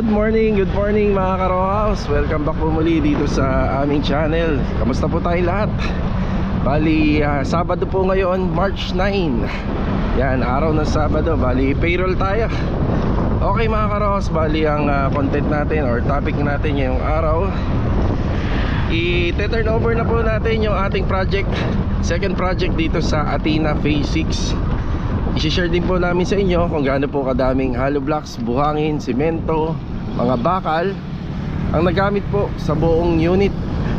Good morning, good morning mga karohaus Welcome back po muli dito sa aming channel. Kamusta po tayo lahat? Bali, ah, Sabado po ngayon, March 9 Yan, araw ng Sabado. Bali, payroll tayo. Okay mga karohaus, bali ang ah, content natin or topic natin ngayong araw. I-turn over na po natin yung ating project Second project dito sa Athena Phase 6 I-share din po namin sa inyo kung gaano po kadaming hollow blocks, buhangin, simento, mga bakal ang nagamit po sa buong unit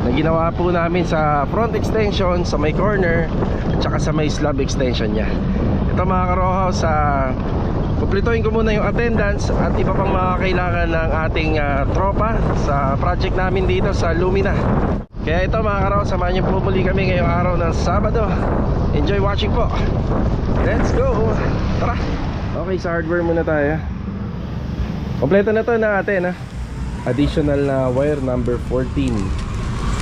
na ginawa po namin sa front extension, sa may corner at saka sa may slab extension niya ito mga karoho sa Kumplituhin ko muna yung attendance at iba pang mga kailangan ng ating ah, tropa sa project namin dito sa Lumina. Kaya ito mga karaw, samahan niyo po muli kami ngayong araw ng Sabado. Enjoy watching po. Let's go! Tara! Okay, sa hardware muna tayo. Kompleto na to na ate na. Additional na wire number 14.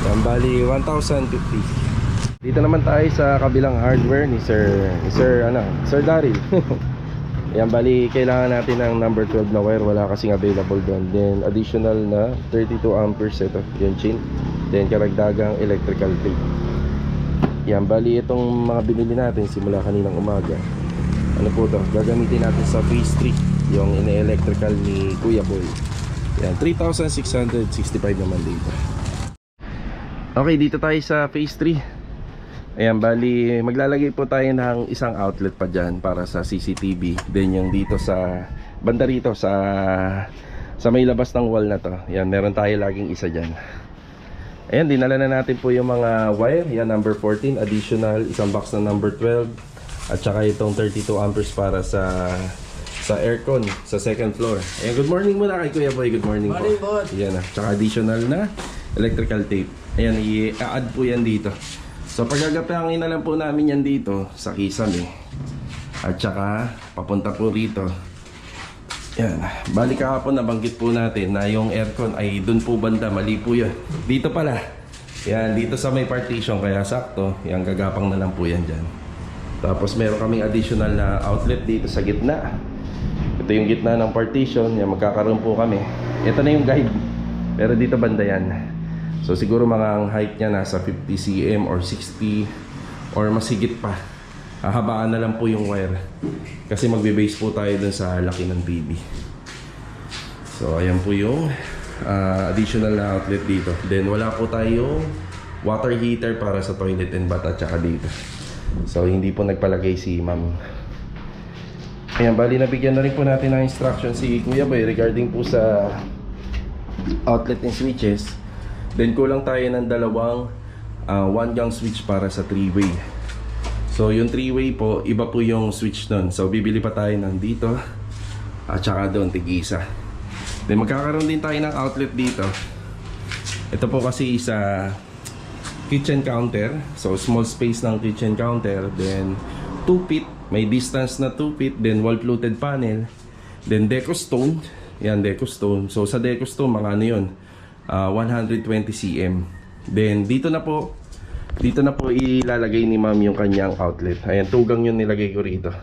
Yan, bali 1,050. Dito naman tayo sa kabilang hardware ni Sir, ni Sir, ano, Sir Daryl. Yan, bali kailangan natin ng number 12 na wire. Wala kasing available doon. Then, additional na 32 amperes ito, yung chin. Then, karagdagang electrical tape. Yan, bali itong mga binili natin simula kaninang umaga. Ano po to? Gagamitin natin sa phase 3. Yung ine-electrical ni Kuya Boy. Yan, 3,665 naman dito. Okay, dito tayo sa phase 3. Ayan, bali maglalagay po tayo ng isang outlet pa dyan para sa CCTV. Then yung dito sa banda rito sa sa may labas ng wall na to. Ayan, meron tayo laging isa dyan. Ayan, dinala na natin po yung mga wire. Yan, number 14, additional, isang box na number 12. At saka itong 32 amperes para sa sa aircon sa second floor. Ayan, good morning muna kay Kuya Boy. Good morning, Morning, po. boss. Yan, ah. Tsaka additional na electrical tape. Ayan, i-add po yan dito. So pagkagapangin na lang po namin yan dito sa kisame. At saka papunta po rito. Yan. Bali kahapon nabanggit po natin na yung aircon ay dun po banda. Mali po yun. Dito pala. Yan, dito sa may partition. Kaya sakto. Yan, gagapang na lang po yan dyan. Tapos meron kaming additional na outlet dito sa gitna. Ito yung gitna ng partition. Yan, magkakaroon po kami. Ito na yung guide. Pero dito banda yan. So siguro mga ang height niya nasa 50 cm or 60 or mas higit pa. Hahabaan na lang po yung wire. Kasi magbe-base po tayo dun sa laki ng BB. So ayan po yung ah, additional na outlet dito. Then wala po tayong water heater para sa toilet and bath at saka dito. So hindi po nagpalagay si ma'am. Ayan, bali nabigyan na rin po natin ng instruction si Kuya Boy regarding po sa outlet and switches. Then kulang tayo ng dalawang ah, one gang switch para sa three-way. So yung three-way po, iba po yung switch nun. So bibili pa tayo ng dito at saka doon tigisa. Then magkakaroon din tayo ng outlet dito. Ito po kasi sa kitchen counter. So small space ng kitchen counter. Then 2 feet. May distance na 2 feet. Then wall fluted panel. Then deco stone. Yan deco stone. So sa deco stone mga ano yun. ah, 120 cm. Then dito na po dito na po ilalagay ni ma'am yung kanyang outlet. Ayan, tugang yun nilagay ko rito.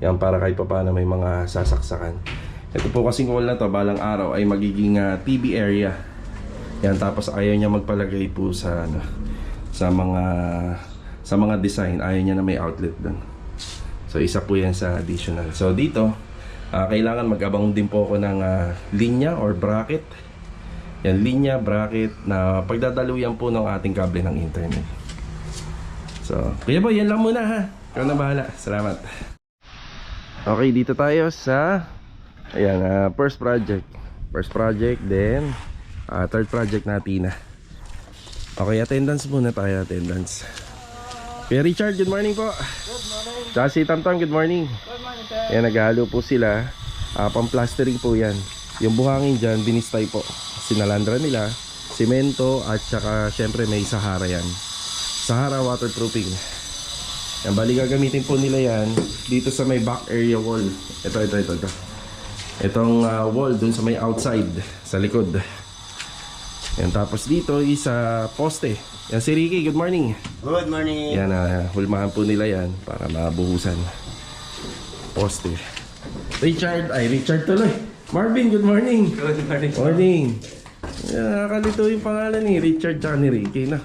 Yan para kahit pa paano may mga sasaksakan. Ito po kasing wall na to balang araw ay magiging ah, TV area. Yan tapos ayaw niya magpalagay po sa ano sa mga sa mga design ayaw niya na may outlet doon. So isa po yan sa additional. So dito ah, kailangan mag-abang din po ako ng ah, linya or bracket. Yan linya, bracket na pagdadaluyan po ng ating kable ng internet. So, kuya boy, yan lang muna ha. Ikaw na bahala. Salamat. Okay, dito tayo sa ayan, ah, first project. First project, then ah, third project natin na. Okay, attendance muna tayo, attendance. Kuya Richard, good morning po. Good morning. Tsaka si Tamtam, good morning. Good morning, sir. Ayan, naghalo po sila. Ah, pang-plastering po yan. Yung buhangin dyan, binistay po. Sinalandra nila, simento, at saka syempre may Sahara yan. Sahara waterproofing. Yan, bali gagamitin po nila yan dito sa may back area wall. Ito, ito, ito, ito. Itong ah, wall dun sa may outside, sa likod. Yan, tapos dito is sa poste. Yan si Ricky, good morning. Good morning. Yan, uh, hulmahan po nila yan para mabuhusan. Poste. Richard, ay Richard tuloy. Marvin, good morning. Good morning. Morning. Yeah, nakakalito yung pangalan ni Richard tsaka ni Ricky na.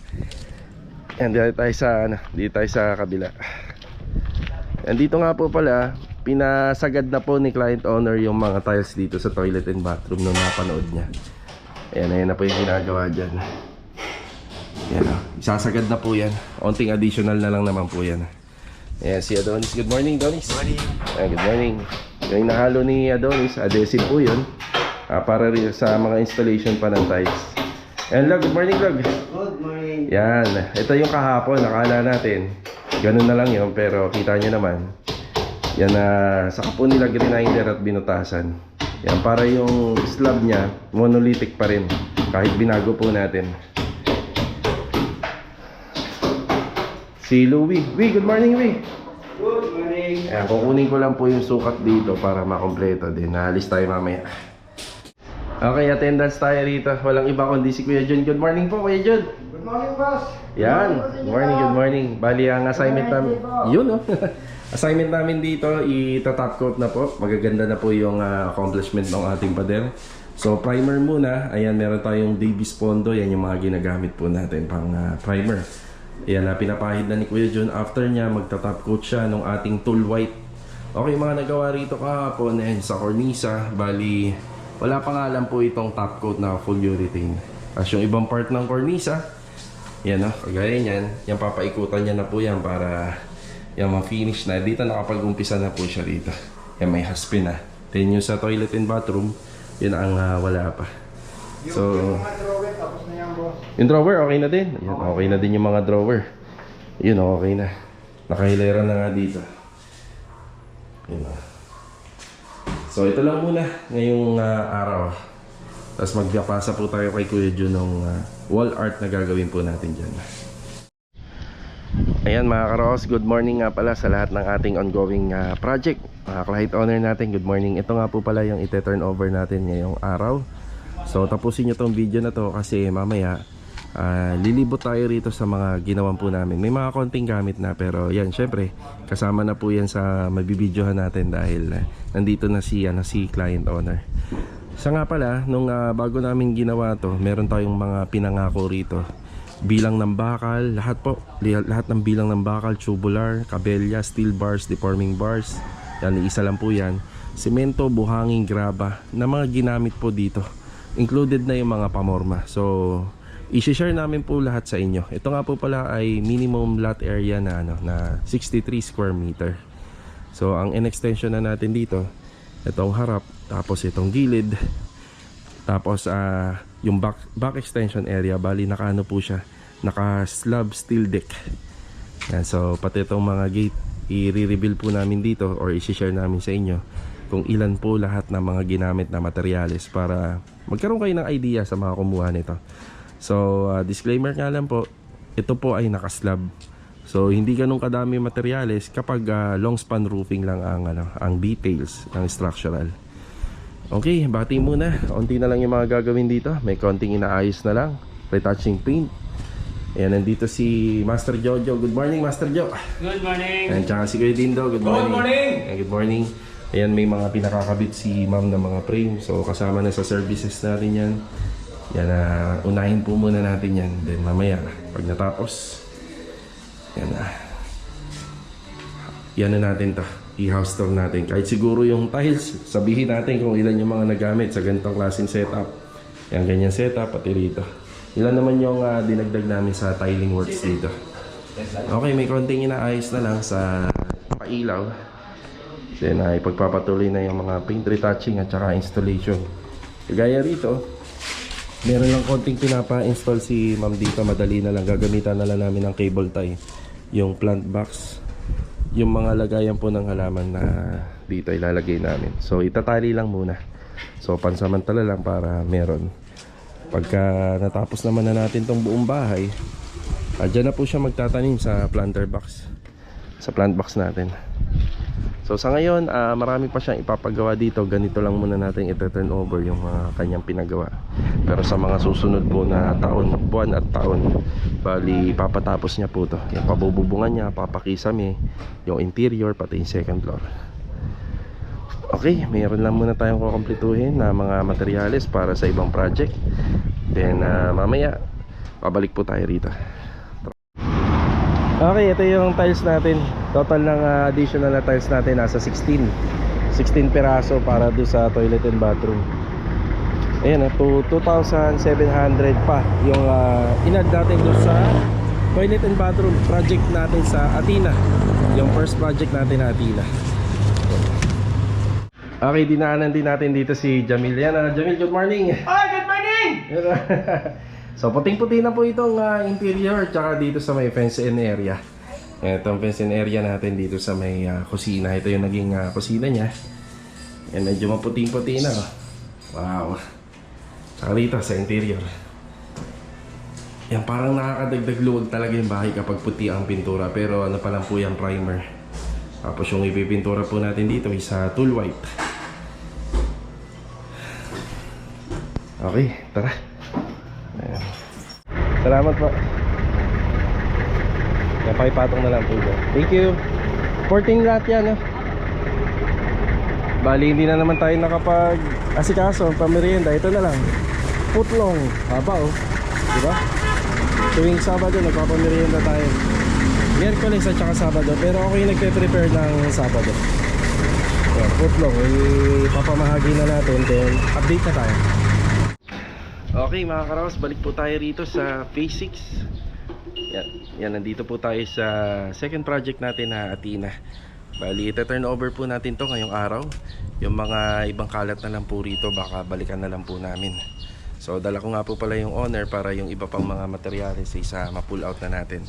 Yan, dito tayo sa, ano, dito tayo sa kabila. Yan, dito nga po pala, pinasagad na po ni client owner yung mga tiles dito sa toilet and bathroom nung napanood niya. Ayan, ayan na po yung ginagawa dyan. Yan, oh. isasagad na po yan. Onting additional na lang naman po yan. Ayan, si Adonis. Good morning, Adonis. Morning. Ayan, good morning. Yung nahalo ni Adonis, adhesive po yun. Ah, para rin sa mga installation pa ng tiles. Ayan, Log. Good morning, Log. Good morning. Yan. Ito yung kahapon. Nakala natin. Ganun na lang yun. Pero kita nyo naman. Yan na saka po nila grinder at binutasan. Yan. Para yung slab niya, monolithic pa rin. Kahit binago po natin. Si Louie. Louie, good morning, Louie. Good morning. Ayan, kukunin ko lang po yung sukat dito para makompleto din. Naalis tayo mamaya. Okay, attendance tayo rito. Walang iba kundi si Kuya Jun. Good morning po, Kuya Jun. Good morning, boss. Yan. Good morning, good morning. Bali, ang assignment namin... Yun, no? assignment namin dito, ita-top coat na po. Magaganda na po yung ah, accomplishment ng ating pader. So, primer muna. Ayan, meron tayong Davis Pondo. Yan yung mga ginagamit po natin pang ah, primer. Ayan, na pinapahid na ni Kuya Jun. After niya, magta-top coat siya ng ating tool white. Okay, mga nagawa rito kahapon eh, sa cornisa. Bali, wala pa nga lang po itong top coat na full urethane. As yung ibang part ng cornisa, yan o, kagaya niyan. Yan papaikutan niya na po yan para yan ma-finish na. Dito nakapag-umpisa na po siya dito. Yan may haspin na. Then yung sa toilet and bathroom, yun ang ah, wala pa. So, Mga drawing, tapos na yan, boss. yung drawer okay na din. Yan, okay na din yung mga drawer. Yun okay na. Nakahilera na nga dito. Yun o. So ito lang muna ngayong ah, araw. Tapos magpapasa po tayo kay Kuya Jun ng ah, wall art na gagawin po natin dyan. Ayan mga karos, good morning nga pala sa lahat ng ating ongoing ah, project. Mga client owner natin, good morning. Ito nga po pala yung ite-turn over natin ngayong araw. So tapusin nyo tong video na to kasi mamaya ah, lilibot tayo rito sa mga ginawan po namin. May mga konting gamit na pero yan syempre kasama na po yan sa mabibidyohan natin dahil ah, nandito na si, ano, si client owner. Sa nga pala, nung ah, bago namin ginawa to, meron tayong mga pinangako rito. Bilang ng bakal, lahat po, lahat ng bilang ng bakal, tubular, kabelya, steel bars, deforming bars. Yan, isa lang po yan. Semento, buhangin, graba, na mga ginamit po dito. Included na yung mga pamorma. So, i-share namin po lahat sa inyo. Ito nga po pala ay minimum lot area na ano na 63 square meter. So, ang in-extension na natin dito, itong harap, tapos itong gilid, tapos ah yung back, back extension area, bali nakaano po siya, naka slab steel deck. Yan, so pati itong mga gate, i-reveal po namin dito or i-share namin sa inyo kung ilan po lahat ng mga ginamit na materyales para magkaroon kayo ng idea sa mga kumuha nito. So, ah, disclaimer nga lang po, ito po ay naka-slab. So, hindi ganun kadami materyales kapag ah, long span roofing lang ang, ano, ang details ng structural. Okay, bati muna. Unti na lang yung mga gagawin dito. May konting inaayos na lang. Retouching paint. Ayan, nandito si Master Jojo. Good morning, Master Jo. Good morning. Ayan, tsaka si Kuya Dindo. Good morning. morning. Ayan, good morning. Ayan, may mga pinakakabit si ma'am ng mga frame. So, kasama na sa services natin yan. Yan, na unahin po muna natin yan. Then, mamaya, pag natapos, yan na. Yan na natin to. I-house tour natin. Kahit siguro yung tiles, sabihin natin kung ilan yung mga nagamit sa ganitong klaseng setup. Yan, ganyan setup, pati rito. Ilan naman yung ah, dinagdag namin sa tiling works dito. Okay, may konting inaayos na lang sa pailaw. Then ay pagpapatuloy na yung mga paint retouching at saka installation. Kagaya rito, meron lang konting pinapa-install si ma'am dito. Madali na lang. Gagamitan na lang namin ng cable tie. Yung plant box. Yung mga lagayan po ng halaman na dito ilalagay namin. So itatali lang muna. So pansamantala lang para meron. Pagka natapos naman na natin tong buong bahay, Ah, dyan na po siya magtatanim sa planter box. Sa plant box natin. So sa ngayon, ah, marami pa siyang ipapagawa dito. Ganito lang muna natin ito-turn over yung mga kanyang pinagawa. Pero sa mga susunod po na taon, buwan at taon, bali papatapos niya po to. Yung pabububungan niya, papakisame, yung interior, pati yung second floor. Okay, mayroon lang muna tayong kukumpletuhin na mga materyales para sa ibang project. Then ah, mamaya, pabalik po tayo rito. Okay, ito yung tiles natin. Total ng ah, additional na tiles natin nasa 16. 16 peraso para do sa toilet and bathroom. Ayan, ah, to 2,700 pa yung uh, inad natin doon sa toilet and bathroom project natin sa Atina. Yung first project natin na Atina. Okay, dinaanan din natin dito si Jamil. Yan, ah, Jamil, good morning. Ay, good morning! so puting-puti na po itong ah, interior tsaka dito sa may fence-in area. Itong fence-in area natin dito sa may ah, kusina. Ito yung naging ah, kusina niya. Yan, medyo maputing-puti na. oh. Wow. Tsaka dito sa interior. Yan, parang nakakadagdag luwag talaga yung bahay kapag puti ang pintura. Pero ano pa lang po yung primer. Tapos yung ipipintura po natin dito is ah, tool white. Okay, tara. Salamat po. Yan, pakipatong na lang po dyan. Thank you. 14 lahat yan, no? Bali, hindi na naman tayo nakapag asikaso, pamerienda. Ito na lang. Putlong. Haba, oh. Diba? Tuwing Sabado, nagpapamerienda tayo. Miyerkules at saka Sabado. Pero ako yung nagpe-prepare ng Sabado. Yan, putlong. Ipapamahagi na natin. Then, update na tayo. Okay mga karaos, balik po tayo rito sa Phase 6 yan, yan, nandito po tayo sa second project natin na Atina Bali, ita-turn over po natin to ngayong araw. Yung mga ibang kalat na lang po rito, baka balikan na lang po namin. So dala ko nga po pala yung owner para yung iba pang mga materyales isa ma-pull out na natin.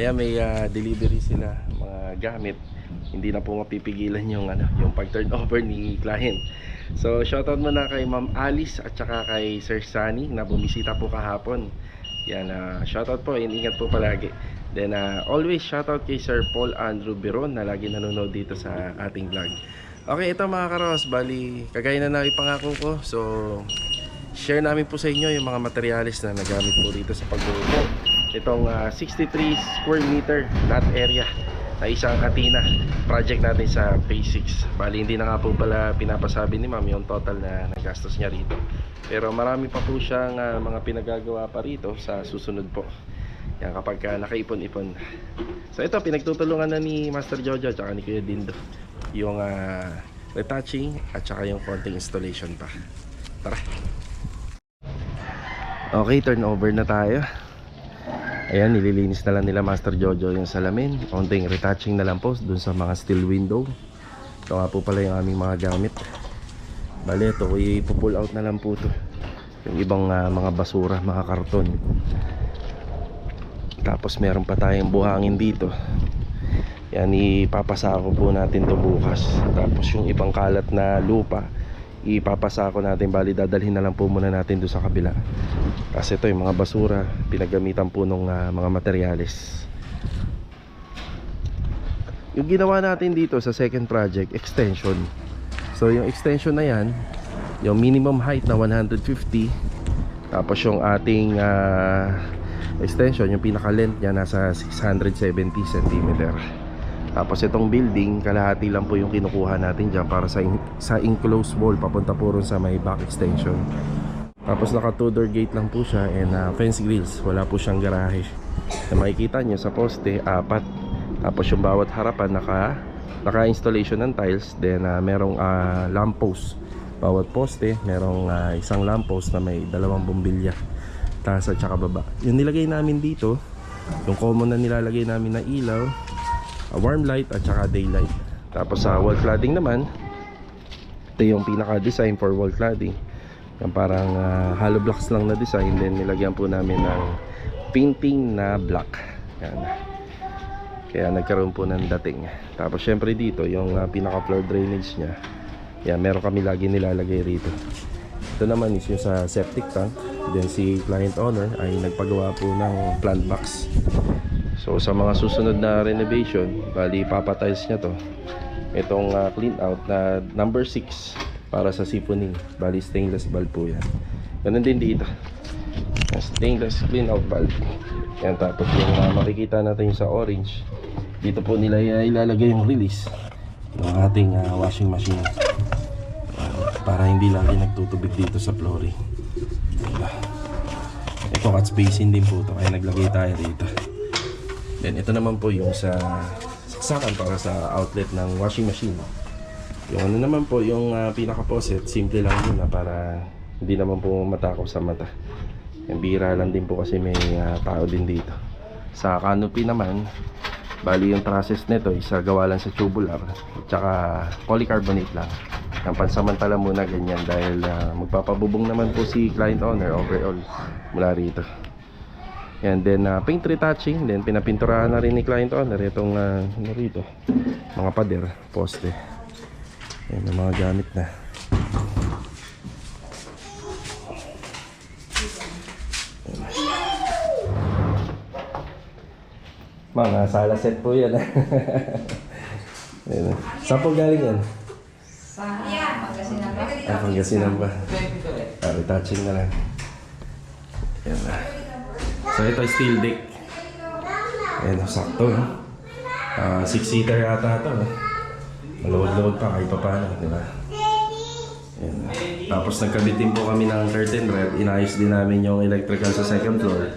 Ayan, may ah, delivery sila, mga gamit. Hindi na po mapipigilan yung ano, yung pag-turn ni client. So, shoutout muna kay Ma'am Alice at saka kay Sir Sunny na bumisita po kahapon. Yan, uh, shoutout po, ingat po palagi. Then, ah, always shoutout kay Sir Paul Andrew Biron na lagi nanonood dito sa ating vlog. Okay, ito mga karos, bali, kagaya na na ipangako ko. So, share namin po sa inyo yung mga materyales na nagamit po dito sa pagbubuo. Itong ah, 63 square meter lot area na isang Atina project natin sa Phase 6 bali hindi na nga po pala pinapasabi ni ma'am yung total na nagastos niya rito. Pero marami pa po siyang ah, mga pinagagawa pa rito sa susunod po. Yan kapag ka nakaipon-ipon. So ito pinagtutulungan na ni Master Jojo at ni Kuya Dindo. Yung ah, retouching at saka yung konting installation pa. Tara. Okay turn over na tayo Ayan, nililinis na lang nila Master Jojo yung salamin. Konting retouching na lang po dun sa mga steel window. Ito nga po pala yung aming mga gamit. Bale, ito, ipupull out na lang po to Yung ibang ah, mga basura, mga karton. Tapos meron pa tayong buhangin dito. Yan, ipapasako po natin to bukas. Tapos yung ibang kalat na lupa, ipapasako natin. Bali, dadalhin na lang po muna natin doon sa kabila. Kasi ito yung mga basura, pinagamitan po ng mga materyales. Yung ginawa natin dito sa second project, extension. So yung extension na yan, yung minimum height na 150, tapos yung ating ah, extension, yung pinaka length niya nasa 670 cm. Tapos itong building, kalahati lang po yung kinukuha natin dyan para sa, in- sa enclosed wall papunta po ron sa may back extension. Tapos naka two door gate lang po siya and ah, fence grills, wala po siyang garahe. Na makikita nyo sa poste, apat. Tapos yung bawat harapan naka naka-installation ng tiles, then ah, merong ah, lamppost. Bawat poste, merong ah, isang lamppost na may dalawang bombilya. Taas at saka baba. Yung nilagay namin dito, yung common na nilalagay namin na ilaw, a warm light at saka daylight. Tapos sa wall cladding naman, ito yung pinaka-design for wall cladding. Yung parang ah, hollow blocks lang na design then nilagyan po namin ng painting na black. Yan. Kaya nagkaroon po ng dating. Tapos syempre dito yung ah, pinaka floor drainage niya. Yan, meron kami lagi nilalagay rito. Ito naman is yung sa septic tank. Then si client owner ay nagpagawa po ng plant box. So sa mga susunod na renovation, bali papatiles niya to. Itong ah, clean out na number 6 para sa siphoning. Bali stainless valve po yan. Ganun din dito. Stainless clean out valve. Yan tapos yung ah, makikita natin sa orange. Dito po nila ilalagay yung release. ng ating ah, washing machine. Para hindi lagi nagtutubig dito sa flooring. Diba? Ito cut spacing din po ito kaya naglagay tayo dito. Then ito naman po yung sa saksakan para sa outlet ng washing machine. Yung ano naman po, yung uh, pinaka-faucet, simple lang yun na para hindi naman po matakaw sa mata. Yung bira lang din po kasi may ah, tao din dito. Sa canopy naman, bali yung process nito is ah, gawa lang sa tubular at saka polycarbonate lang. Ang pansamantala muna ganyan dahil ah, magpapabubong naman po si client owner overall mula rito. Yan, then uh, paint retouching, then pinapinturahan na rin ni client owner itong uh, ano rito, mga pader, poste. Yan, ang mga gamit na. Mga sala set po yan. Yan. Saan po galing yan? Sa Pangasinan ba? Ah, Pangasinan ba? Ah, retouching na lang. Yan na. So ito steel deck. Ayan, sakto. Eh. Ah, six-seater yata ito. Eh. Maluwag-luwag pa kahit pa paano, di ba? Ayan. Tapos nagkabit din po kami ng curtain rod. Inayos din namin yung electrical sa second floor.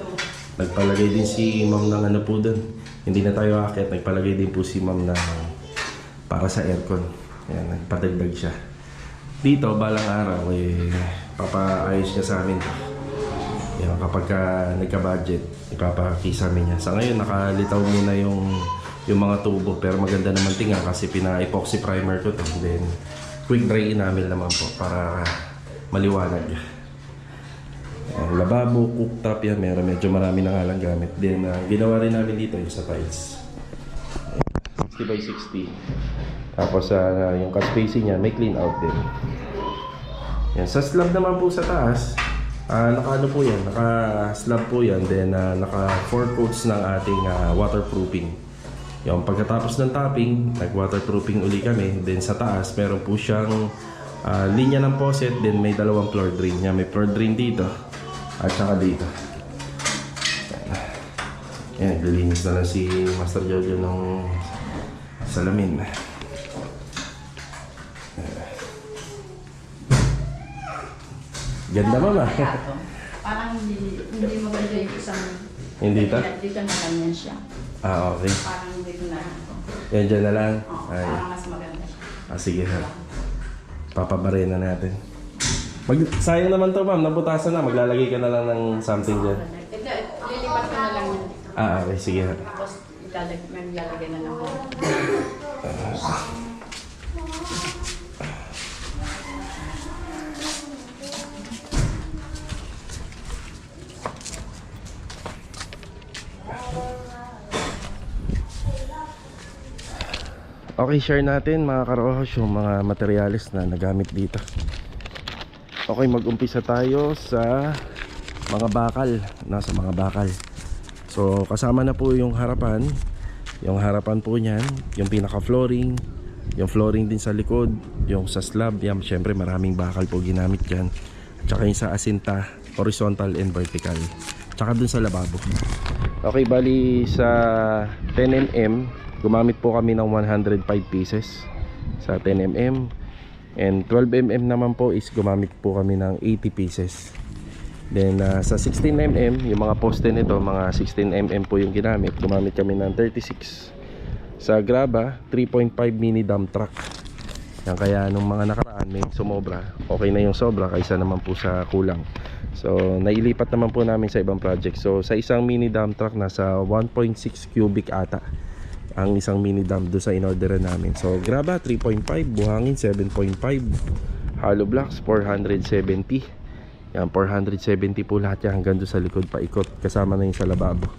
Nagpalagay din si ma'am ng ano po doon. Hindi na tayo akit. Nagpalagay din po si ma'am ng para sa aircon. Ayan, nagpadagdag siya. Dito, balang araw, eh, papaayos niya sa amin Yan, kapag ka nagka-budget, ipapakisa amin niya. Sa ngayon, nakalitaw muna yung yung mga tubo. Pero maganda naman tingnan kasi pina-epoxy primer ko to. Then, quick dry enamel naman po para maliwanag. Yan, lababo, cooktop yan. Meron medyo marami na nga lang gamit. Then, ah, ginawa rin namin dito yung sa tiles. 60 by 60. Tapos ah, yung cut spacing niya, may clean out din. Yan. Sa slab naman po sa taas, ah naka ano po yan, naka slab po yan, then ah, naka 4 coats ng ating ah, waterproofing. Yung pagkatapos ng topping, nag-waterproofing uli kami. Then sa taas, meron po siyang ah, linya ng faucet, then may dalawang floor drain niya. May floor drain dito, at saka dito. Yan, naglilinis na lang si Master Jojo ng salamin. Ganda mama. Plato. Parang hindi, hindi maganda yung isang... Hindi ta? Dito na ganyan siya. Ah, okay. Parang dito na ako. Yan dyan na lang. Oo, Ay. parang mas maganda siya. Ah, sige ha. Papabare na natin. Mag sayang naman to ma'am, nabutasan na. Maglalagay ka na lang ng something dyan. Ito, lilipat ko na lang yan dito. Ah, okay. Sige ha. Tapos italag, maglalagay na lang ako. Okay, share natin mga karohos yung mga materials na nagamit dito. Okay, mag-umpisa tayo sa mga bakal. Nasa mga bakal. So, kasama na po yung harapan. Yung harapan po niyan, yung pinaka-flooring, yung flooring din sa likod, yung sa slab, yan, syempre maraming bakal po ginamit dyan. At saka yung sa asinta, horizontal and vertical. Tsaka dun sa lababo. Okay, bali sa 10mm, gumamit po kami ng 105 pieces sa 10mm. And 12mm naman po is gumamit po kami ng 80 pieces. Then uh, sa 16mm, yung mga poste nito, mga 16mm po yung ginamit. Gumamit kami ng 36. Sa graba, 3.5 mini dump truck. Yan kaya nung mga nakaraan may sumobra. Okay na yung sobra kaysa naman po sa kulang. So nailipat naman po namin sa ibang project. So sa isang mini dump truck nasa 1.6 cubic ata ang isang mini dump do sa inorderan namin. So graba 3.5, buhangin 7.5, hollow blocks 470. Yan 470 po lahat yan hanggang sa likod paikot kasama na yung sa lababo.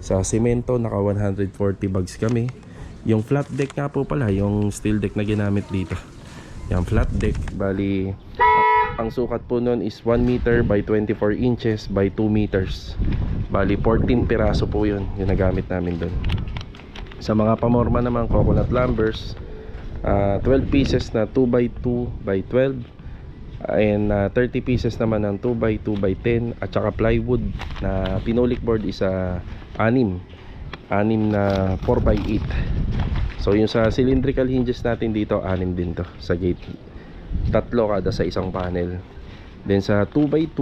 Sa semento naka 140 bags kami. Yung flat deck nga po pala, yung steel deck na ginamit dito. Yung flat deck, bali ang sukat po nun is 1 meter by 24 inches by 2 meters. Bali 14 piraso po yun, yung nagamit namin doon. Sa mga pamorma naman, coconut lumbers, ah, 12 pieces na 2 by 2 by 12 and ah, 30 pieces naman ng 2 by 2 by 10 at saka plywood na pinulik board is ah, 6 6 na 4 by 8 So yung sa cylindrical hinges natin dito, anim din to sa gate. Tatlo kada sa isang panel. Then sa 2x2,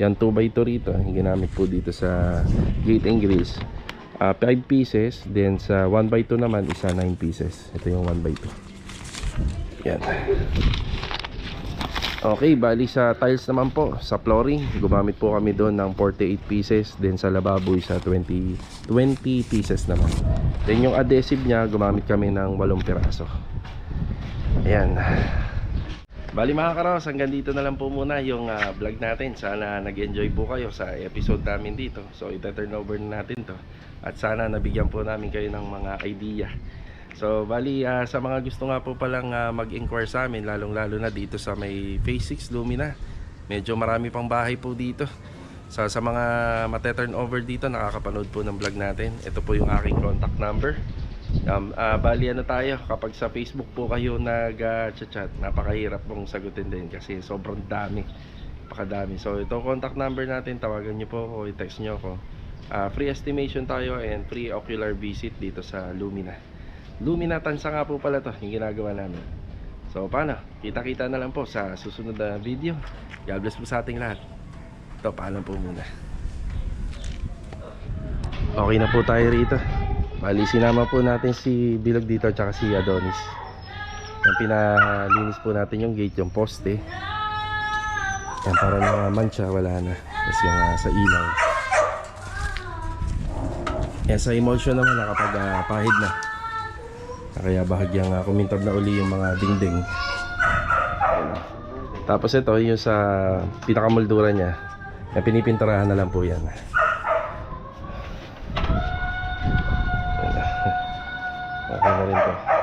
yan 2x2 rito, ginamit po dito sa gate and grills. 5 pieces, then sa 1x2 naman, isa 9 pieces. Ito yung 1x2. Yan. Okay, bali sa tiles naman po, sa flooring, gumamit po kami doon ng 48 pieces, then sa lababo sa 20 20 pieces naman. Then yung adhesive niya, gumamit kami ng 8 piraso. Ayan. Bali mga karos, hanggang dito na lang po muna yung ah, vlog natin. Sana nag-enjoy po kayo sa episode namin dito. So ita-turn over na natin to. At sana nabigyan po namin kayo ng mga idea. So bali ah, sa mga gusto nga po palang ah, mag-inquire sa amin, lalong-lalo na dito sa may Phase 6 Lumina. Medyo marami pang bahay po dito. Sa, sa mga mate-turn over dito, nakakapanood po ng vlog natin. Ito po yung aking contact number. Um, ah, bali ano tayo, kapag sa Facebook po kayo nag-chat, napakahirap pong sagutin din kasi sobrang dami. Napakadami. So ito contact number natin, tawagan nyo po ako, i-text nyo ako. Ah, free estimation tayo and free ocular visit dito sa Lumina. Lumina Tansa nga po pala to, yung ginagawa namin. So paano? Kita-kita na lang po sa susunod na video. God bless po sa ating lahat. Ito, paalam po muna. Okay na po tayo rito. Bali, sinama po natin si Bilog dito at si Adonis. Yung pinalinis po natin yung gate, yung poste. Yan, para na mancha, wala na. Tapos yung ah, sa ilaw. Yan, sa emulsion naman nakapagpahid uh, na. Kaya bahagyang uh, kumintab na uli yung mga dingding. Tapos ito, yung sa pinakamoldura niya, na pinipinturahan na lang po yan. Nakakamarin to.